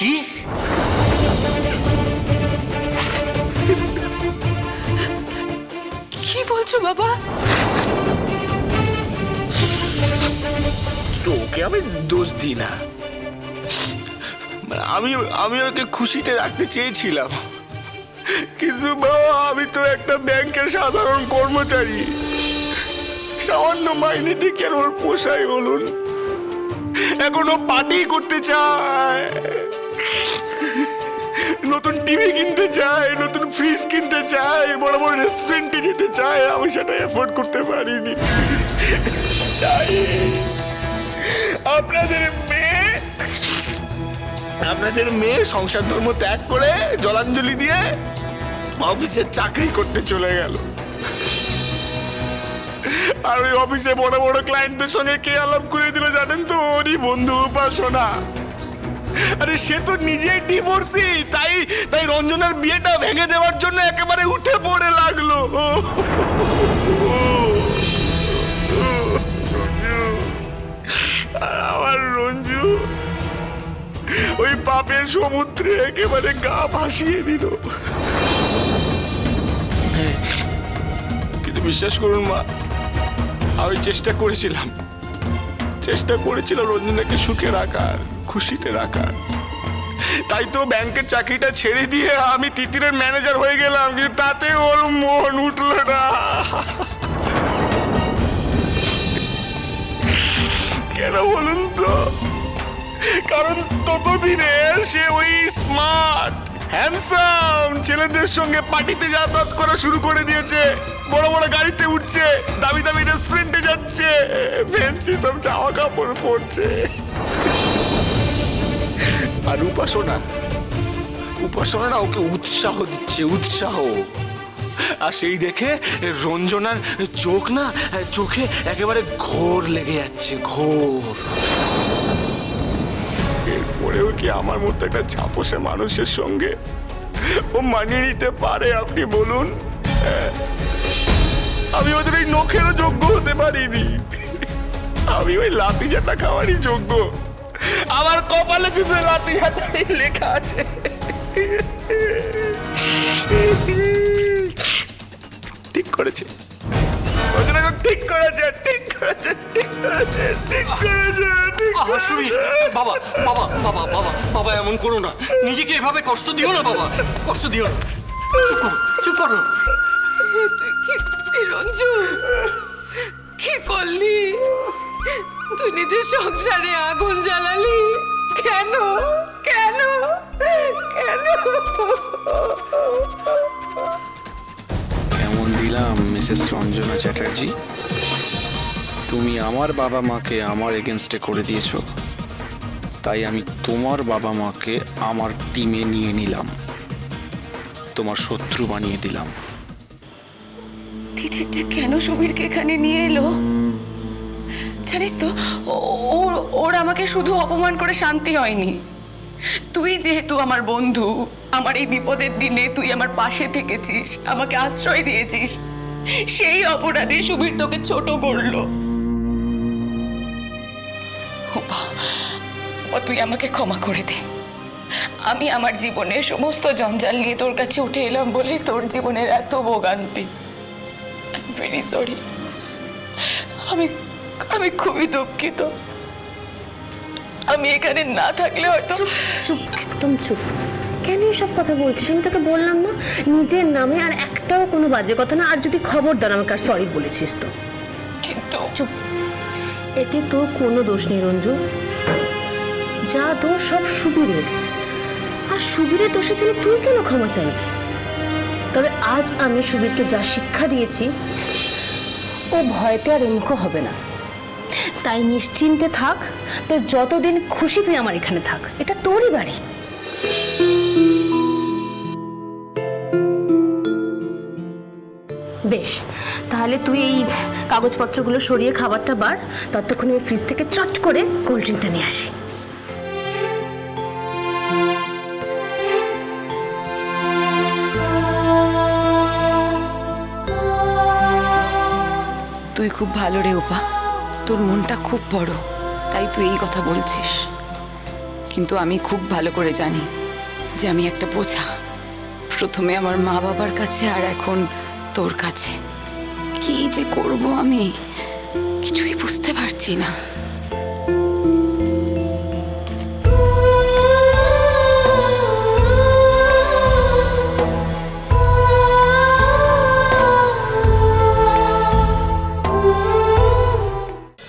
কি? কি বলছো বাবা? তো ওকে আমি দোষ দিই না। মানে আমি আমি ওকে খুশিতে রাখতে চেয়েছিলাম। কিন্তু বাবা আমি তো একটা ব্যাংকের সাধারণ কর্মচারী। সামান্য মাইনে দিয়ে কেন ওর পোষায় বলুন? এখনও পার্টি করতে চায়। নতুন টিভি কিনতে চায় নতুন ফ্রিজ কিনতে চায় বড় বড় রেস্টুরেন্টে যেতে চায় আমি সেটা এফোর্ড করতে পারিনি। চাই। আপনাদের মেয়ে আপনাদের মেয়ে সংসার ধর্ম ত্যাগ করে জলাঞ্জলি দিয়ে অফিসে চাকরি করতে চলে গেল। আর ওই অফিসে বড় বড় ক্লায়েন্টদের সঙ্গে কে আলাপ করে দিল জানেন তো? ওরই বন্ধু উপাসনা। আরে সে তো নিজেই ডিভোর্সি তাই তাই রঞ্জনার বিয়েটা ভেঙে দেওয়ার জন্য একেবারে উঠে পড়ে লাগল। আমার রঞ্জু, ওই পাপের সমুদ্রে একেবারে গা ভাসিয়ে দিল। কিন্তু বিশ্বাস করুন মা, আমি চেষ্টা করেছিলাম। চেষ্টা করেছিলাম রঞ্জনাকে সুখে রাখার খুশিতে রাখার। তাই তো ব্যাংকের চাকরিটা ছেড়ে দিয়ে আমি তিতিরের ম্যানেজার হয়ে গেলাম, কিন্তু তাতে ওর মন উঠল না। কেন বলুন তো? কারণ ততদিনে সে ওই স্মার্ট, হ্যান্ডসাম ছেলেদের সঙ্গে পার্টিতে যাতায়াত করা শুরু করে দিয়েছে। বড় বড় গাড়িতে উঠছে, দামি দামি রেস্টুরেন্টে ফ্যান্সি সব জামা কাপড় পরছে। আর উপাসনা উপাসনা না ওকে উৎসাহ দিচ্ছে, উৎসাহ। আর সেই দেখে রঞ্জনার চোখ না, চোখে একেবারে ঘোর লেগে যাচ্ছে, ঘোর। এরপরেও কি আমার মতো একটা ছাপসে মানুষের সঙ্গে ও মানিয়ে নিতে পারে, আপনি বলুন। আমি ওদের এই নখেরও যোগ্য হতে পারিনি। আমি ওই লাতি জাটা খাওয়ারই যোগ্য। আমার কপালে শুধু লাতি জাটাই লেখা আছে। ঠিক করেছে। ঠিক করেছে ঠিক করেছে ঠিক করেছে করেছে বাবা বাবা বাবা বাবা বাবা এমন করো না। নিজেকে এভাবে কষ্ট দিও না বাবা। কষ্ট দিও না। চুপ করো চুপ করো। তুই কি রঞ্জু? কি করলি? তুই নিজের সংসারে আগুন জ্বালালি? কেন? কেন? কেন? কেমন দিলাম মিসেস রঞ্জনা চ্যাটার্জি। তুমি আমার বাবা মাকে আমার এগেনস্টে করে দিয়েছ। তাই আমি তোমার বাবা মাকে আমার টিমে নিয়ে নিলাম। তোমার শত্রু বানিয়ে দিলাম। দিদির যে কেন সুবীরকে এখানে নিয়ে এলো? জানিস তো, ওর ওর আমাকে শুধু অপমান করে শান্তি হয়নি। তুই যেহেতু আমার বন্ধু, আমার এই বিপদের দিনে তুই আমার পাশে থেকেছিস, আমাকে আশ্রয় দিয়েছিস, সেই অপরাধে সুবীর তোকে ছোট করল। তুই আমাকে ক্ষমা করে দে। আমি আমার জীবনের সমস্ত জঞ্জাল নিয়ে তোর কাছে উঠে এলাম বলে তোর জীবনের এত ভোগান্তি। আমি আমি খুবই দুঃখিত। আমি এখানে না থাকলে হয়তো চুপ একদম চুপ। কেন এসব কথা বলছিস? আমি তোকে বললাম না নিজের নামে আর একটাও কোনো বাজে কথা না। আর যদি খবরদার আমাকে আর সরি বলেছিস তো। কিন্তু চুপ। এতে তোর কোনো দোষ নেই রঞ্জু। যা দোষ সব সুবীরের। আর সুবীরের দোষের জন্য তুই কেন ক্ষমা চাইবি? তবে আজ আমি সুবীরকে যা শিক্ষা দিয়েছি ও ভয়তে আর উন্মুখ হবে না। তাই নিশ্চিন্তে থাক। তোর যতদিন খুশি তুই আমার এখানে থাক। এটা তোরই বাড়ি। বেশ, তাহলে তুই এই কাগজপত্রগুলো সরিয়ে খাবারটা বার। ততক্ষণ আমি ফ্রিজ থেকে চট করে কোল্ড ড্রিঙ্কটা নিয়ে আসি। তুই খুব ভালো রে উপা তোর মনটা খুব বড়, তাই তুই এই কথা বলছিস। কিন্তু আমি খুব ভালো করে জানি যে আমি একটা বোঝা। প্রথমে আমার মা বাবার কাছে আর এখন তোর কাছে। কি যে করব আমি, কিছুই বুঝতে পারছি না।